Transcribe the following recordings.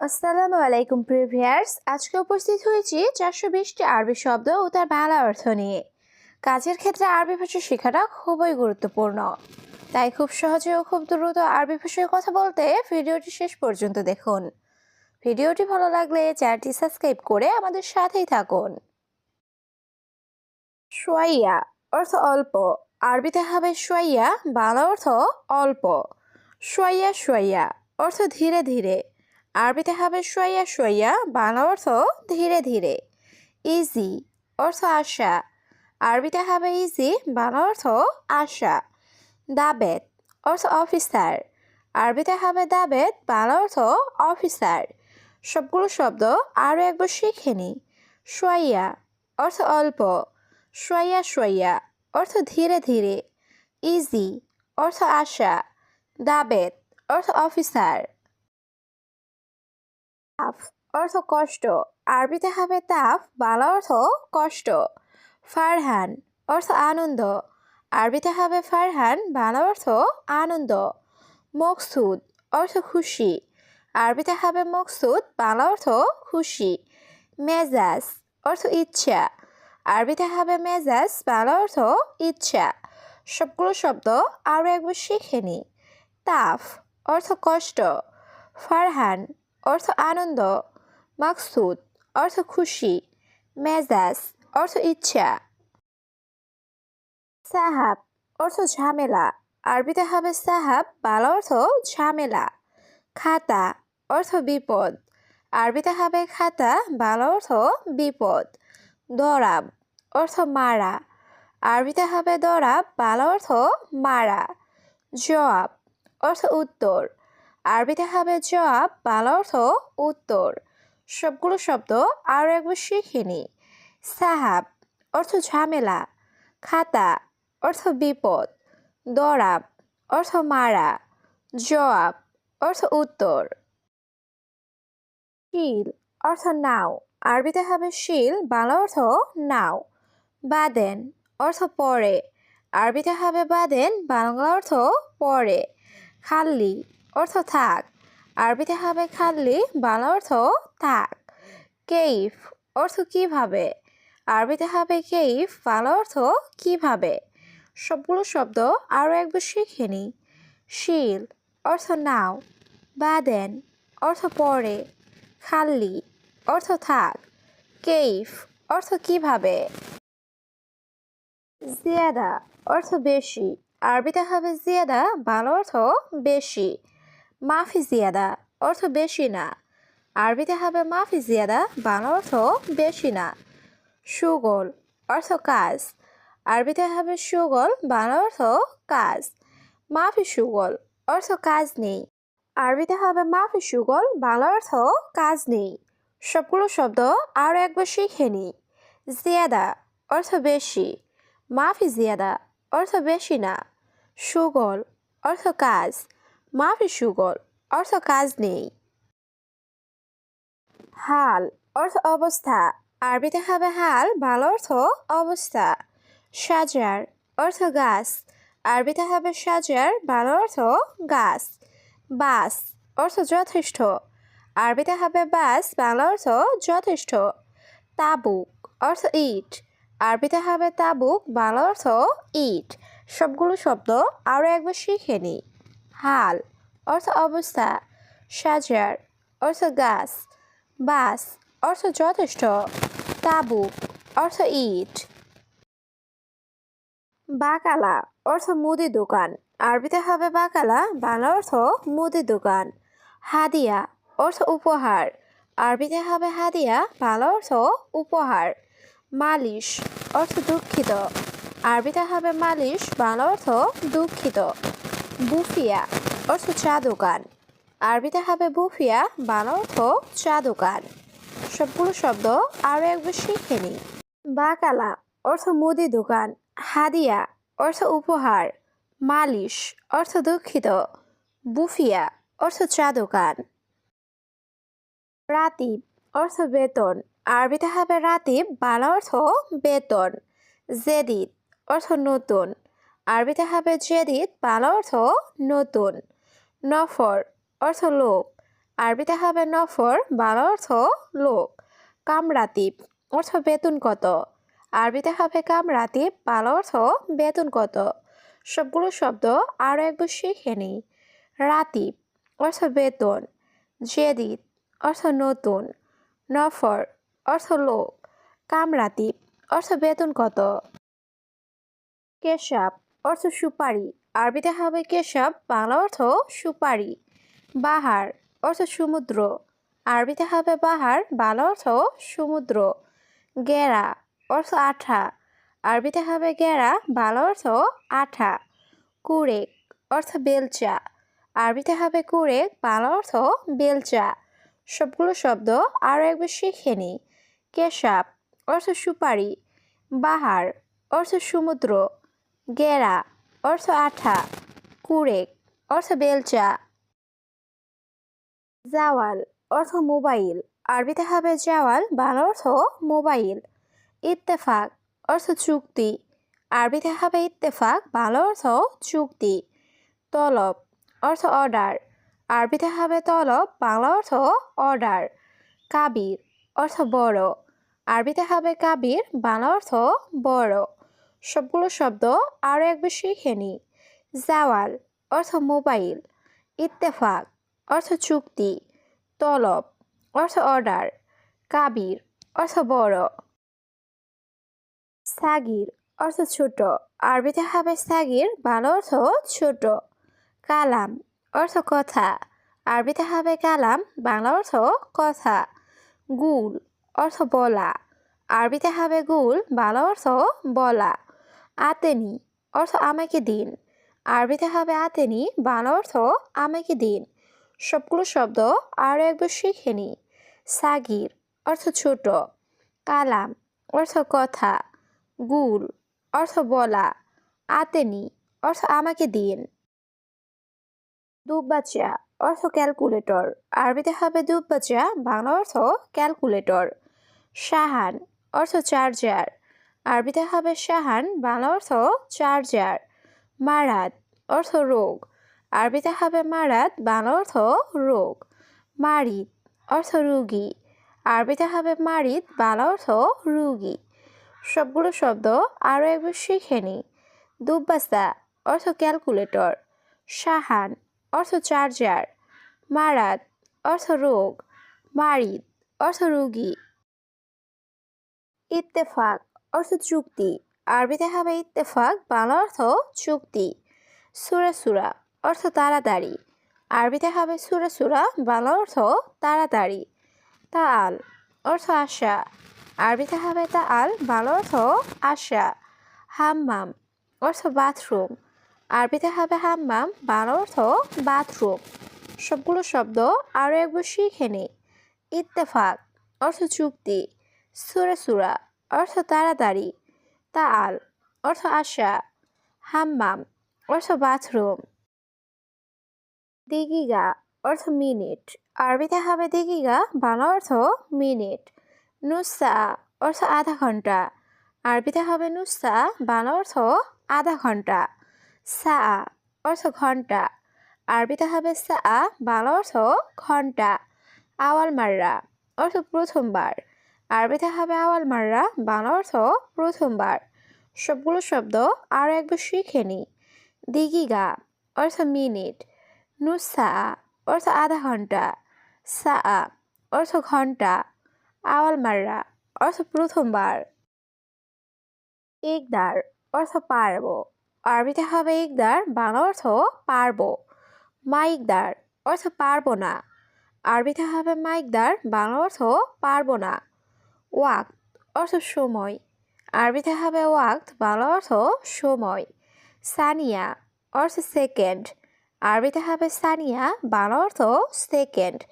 আসসালামু আলাইকুম প্রিভিয়ার্স আজকে উপস্থিত হয়েছি চারশো বিশটি আরবি শব্দ ও তার বাংলা অর্থ নিয়ে। কাজের ক্ষেত্রে আরবি ভাষা শেখাটা খুবই গুরুত্বপূর্ণ। তাই খুব সহজে ও খুব দ্রুত আরবি ভাষায় কথা বলতে ভিডিওটি শেষ পর্যন্ত দেখুন। ভিডিওটি ভালো লাগলে চ্যানেলটি সাবস্ক্রাইব করে আমাদের সাথেই থাকুন। সোয়াইয়া অর্থ অল্প। আরবিতে হবে সোয়াইয়া, বাংলা অর্থ অল্প। সোয়াইয়া সোয়াইয়া অর্থ ধীরে ধীরে। আরবিতে হবে সোয়া সোয়া বাংলা অর্থ ধীরে ধীরে। ইজি অর্থ আশা। আরবিতে হবে ইজি বাংলা অর্থ আশা। দাবেত অর্থ অফিসার। আরবিতে হবে দাবেত, বাংলা অর্থ অফিসার। সবগুলো শব্দ আরও একবার শিখে নি। সোয়া অর্থ অল্প। সোয়া সোয়া অর্থ ধীরে ধীরে। ইজি অর্থ আশা। দাবেত অর্থ অফিসার। তাফ অর্থ কষ্ট। আরবিতে হবে তাফ, বাংলা অর্থ কষ্ট। ফারহান অর্থ আনন্দ। আরবিতে হবে ফারহান, বাংলা অর্থ আনন্দ। মকসুদ অর্থ খুশি। আরবিতে হবে মকসুদ, বাংলা অর্থ খুশি। মেজাজ অর্থ ইচ্ছা। আরবিতে হবে মেজাজ, বাংলা অর্থ ইচ্ছা। সবগুলো শব্দ আরও একবার শিখে নি। তাফ অর্থ কষ্ট। ফারহান অর্থ আনন্দ, মাকসুদ, অর্থ খুশি, মেজাজ, অর্থ ইচ্ছা। সাহাব, অর্থ ঝামেলা। আরবিতে হবে সাহাব, বাংলা অর্থ ঝামেলা। খাতা, অর্থ বিপদ। আরবিতে হবে খাতা, বাংলা অর্থ বিপদ। দরাব, অর্থ মারা। আরবিতে হবে দরাব, বাংলা অর্থ মারা। জবাব, অর্থ উত্তর। আরবিতে হবে জবাব বাংলা অর্থ উত্তর। সবগুলো শব্দ আরও একবার শিখে নি সাহাব অর্থ ঝামেলা, খাতা অর্থ বিপদ, দরাব অর্থ মারা, জবাব অর্থ উত্তর। শিল অর্থ নাও আরবিতে হবে শিল, বাংলা অর্থ নাও। বাদেন অর্থ পরে আরবিতে হবে বাদেন, বাংলা অর্থ পরে। খাল্লি অর্থ থাক। আরবিতে হবে খাল্লি বাংলা অর্থ থাক। কেইফ অর্থ কীভাবে আরবিতে হবে কেইফ, বাংলা অর্থ কীভাবে সবগুলো শব্দ আরও একবার শিখে নি। শিল অর্থ নাও, বাদেন অর্থ পরে খাল্লি অর্থ থাক। কেইফ অর্থ কীভাবে জিয়াদা অর্থ বেশি। আরবিতে হবে জিয়াদা, বাংলা অর্থ বেশি। মাফি জিয়াদা, অর্থ বেশি না। আরবিতে হবে মাফি জিয়াদা, বাংলা অর্থ বেশি না। সুগল, অর্থ কাজ। আরবিতে হবে সুগল, বাংলা অর্থ কাজ। মাফি সুগল, অর্থ কাজ নেই। আরবিতে হবে মাফি সুগল, বাংলা অর্থ কাজ নেই। সবগুলো শব্দ আরও একবার শিখে নি। জিয়াদা, অর্থ বেশি। মাফি জিয়াদা, অর্থ বেশি না। সুগল, অর্থ কাজ। মাফি সুগল অর্থ কাজ নেই। হাল অর্থ অবস্থা। আরবিতে হবে হাল ভালো অর্থ অবস্থা। সাজার অর্থ গাছ। আরবিতে হবে সাজার ভালো অর্থ গাছ। বাস অর্থ যথেষ্ট। আরবিতে হবে বাস, বাংলা অর্থ যথেষ্ট। তাবুক অর্থ ইট। আরবিতে হবে তাবুক, বাংলা অর্থ ইট। সবগুলো শব্দ আরও একবার শিখে নি। হাল, অর্থ অবস্থা, সাজার, অর্থ গাছ, বাস, অর্থ যথেষ্ট, তাবুক, অর্থ ইট। বাকালা, অর্থ মুদি দোকান, আরবিতে হবে বাকালা, বাংলা অর্থ মুদি দোকান। হাদিয়া, অর্থ উপহার, আরবিতে হবে হাদিয়া, বাংলা অর্থ উপহার। মালিশ, অর্থ দুঃখিত, আরবিতে হবে মালিশ, বাংলা অর্থ দুঃখিত। বুফিয়া অর্থ চা দোকান আরবিতে হবে বুফিয়া বাংলা অর্থ চা দোকান সবগুলো শব্দ আরও একবার শিখে নি বাকালা, অর্থ মুদি দোকান। হাদিয়া, অর্থ উপহার। মালিশ, অর্থ দুঃখিত। বুফিয়া, অর্থ চা দোকান রাতিব, অর্থ বেতন। আরবিতে হবে রাতিব, বাংলা অর্থ বেতন। জেদিদ, অর্থ নতুন। আরবিতে হবে জেদিদ বাংলা অর্থ নতুন। নফর অর্থ লোক। আরবিতে হবে নফর, বাংলা অর্থ লোক। কামরাতিব অর্থ বেতন কত? আরবিতে হবে কামরাতিব, বাংলা অর্থ বেতন কত? সবগুলো শব্দ আরও একবার শিখে নিই। রাতিব অর্থ বেতন। জেদিদ অর্থ নতুন। নফর অর্থ লোক। কামরাতিব অর্থ বেতন কত? কেশাব অর্থ সুপারি। আরবিতে হবে কেশব বাংলা অর্থ সুপারি। বাহার অর্থ সমুদ্র। আরবিতে হবে বাহার, বাংলা অর্থ সমুদ্র। গেরা অর্থ আঠা। আরবিতে হবে গেরা, বাংলা অর্থ আঠা। কুরেক অর্থ বেলচা। আরবিতে হবে কুরেক, বাংলা অর্থ বেলচা। সবগুলো শব্দ আরও একবার শিখে নিই কেশাব অর্থ সুপারি। বাহার অর্থ সমুদ্র। গেরা, অর্থ আঠা। কুরেক, অর্থ বেলচা। জাওয়াল, অর্থ মোবাইল। আরবিতে হবে জাওয়াল বাংলা অর্থ মোবাইল। ইত্তেফাক, অর্থ চুক্তি। আরবিতে হবে ইত্তেফাক বাংলা অর্থ চুক্তি। তলব, অর্থ অর্ডার। আরবিতে হবে তলব বাংলা অর্থ অর্ডার। কাবির, অর্থ বড়। আরবিতে হবে কাবির বাংলা অর্থ বড়। সবগুলো শব্দ আরও একবার শিখে নিই জাওয়াল অর্থ মোবাইল। ইত্তেফাক অর্থ চুক্তি। তলব অর্থ অর্ডার। কাবির অর্থ বড়। সাগির অর্থ ছোট। আরবিতে হবে সাগির, বাংলা অর্থ ছোট। কালাম অর্থ কথা। আরবিতে হবে কালাম, বাংলা অর্থ কথা। গুল অর্থ বলা। আরবিতে হবে গুল, বাংলা অর্থ বলা। আতেনি অর্থ আমাকে দিন। আরবিতে হবে আতেনি, বাংলা অর্থ আমাকে দিন। সবগুলো শব্দ আরও একবার শিখে নি। সাগির, অর্থ ছোট। কালাম, অর্থ কথা। গুল, অর্থ বলা। আতেনি, অর্থ আমাকে দিন। দুব্বাচা, অর্থ ক্যালকুলেটর। আরবিতে হবে দুব্বাচা, বাংলা অর্থ ক্যালকুলেটর। সাহান অর্থ চার্জার। আরবিতে হবে সাহান বাংলা অর্থ চার্জার মারাত অর্থ রোগ। আরবিতে হবে মারাত বাংলা অর্থ রোগ। মারিদ অর্থ রুগী। আরবিতে হবে মারিদ, বাংলা অর্থ রুগী। সবগুলো শব্দ আরও একবার শিখে নিই। দুব্বাসা অর্থ ক্যালকুলেটর। সাহান অর্থ চার্জার। মারাত অর্থ রোগ। মারিদ অর্থ রুগী। ইত্তেফাক অর্থ চুক্তি। আরবিতে হবে ইত্তেফাক, বাংলা অর্থ চুক্তি। সুরা সুরা, অর্থ তাড়াতাড়ি। আরবিতে হবে সুরা সুরা, বাংলা অর্থ তাড়াতাড়ি। তাল অর্থ আশা। আরবিতে হবে তাল বাংলা অর্থ আশা। হাম্মাম, অর্থ বাথরুম। আরবিতে হবে হাম্মাম, বাংলা অর্থ বাথরুম। সবগুলো শব্দ আরও একবার শিখে নিই ইত্তেফাক, অর্থ চুক্তি। সুরা সুরা অর্থ তাড়াতাড়ি। তাল, অর্থ আশা। হাম্মাম, অর্থ বাথরুম। দিগিগা, অর্থ মিনিট। আরবিতে হবে দিগিগা, বাংলা অর্থ মিনিট। নুসা অর্থ আধা ঘণ্টা। আরবিতে হবে নুসা বাংলা অর্থ আধা ঘণ্টা। সা অর্থ ঘণ্টা। আরবিতে হবে সা বাংলা অর্থ ঘণ্টা। আওয়াল মাররা, অর্থ প্রথমবার। আরবিতে হবে আওয়াল মাররা, বাংলা অর্থ প্রথমবার। সবগুলো শব্দ আরও একবার শিখে নিই দিগিগা, অর্থ মিনিট। নুসা অর্থ আধা ঘণ্টা। সা অর্থ ঘণ্টা। আওয়াল মাররা, অর্থ প্রথমবার। ইকদার অর্থ পারব। আরবিতে হবে ইকদার বাংলা অর্থ পারব। মাইকদার অর্থ পারব না। আরবিতে হবে মাইকদার বাংলা অর্থ পারব না। ওয়াক্ত অর্থ সময়। আরবিতে হবে ওয়াক্ত, বাংলা অর্থ সময়। সানিয়া অর্থ সেকেন্ড। আরবিতে হবে সানিয়া, বাংলা অর্থ সেকেন্ড।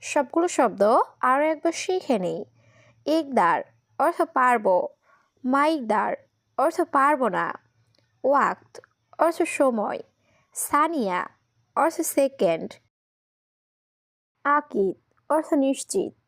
সবগুলো শব্দ আরও একবার শিখে নিই। ইকদার অর্থ পারব। মাইকদার অর্থ পারব না। ওয়াক্ত অর্থ সময়। সানিয়া অর্থ সেকেন্ড। আকিদ অর্থ নিশ্চিত।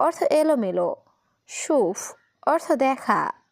অর্থ এলোমেলো সুফ অর্থ দেখা।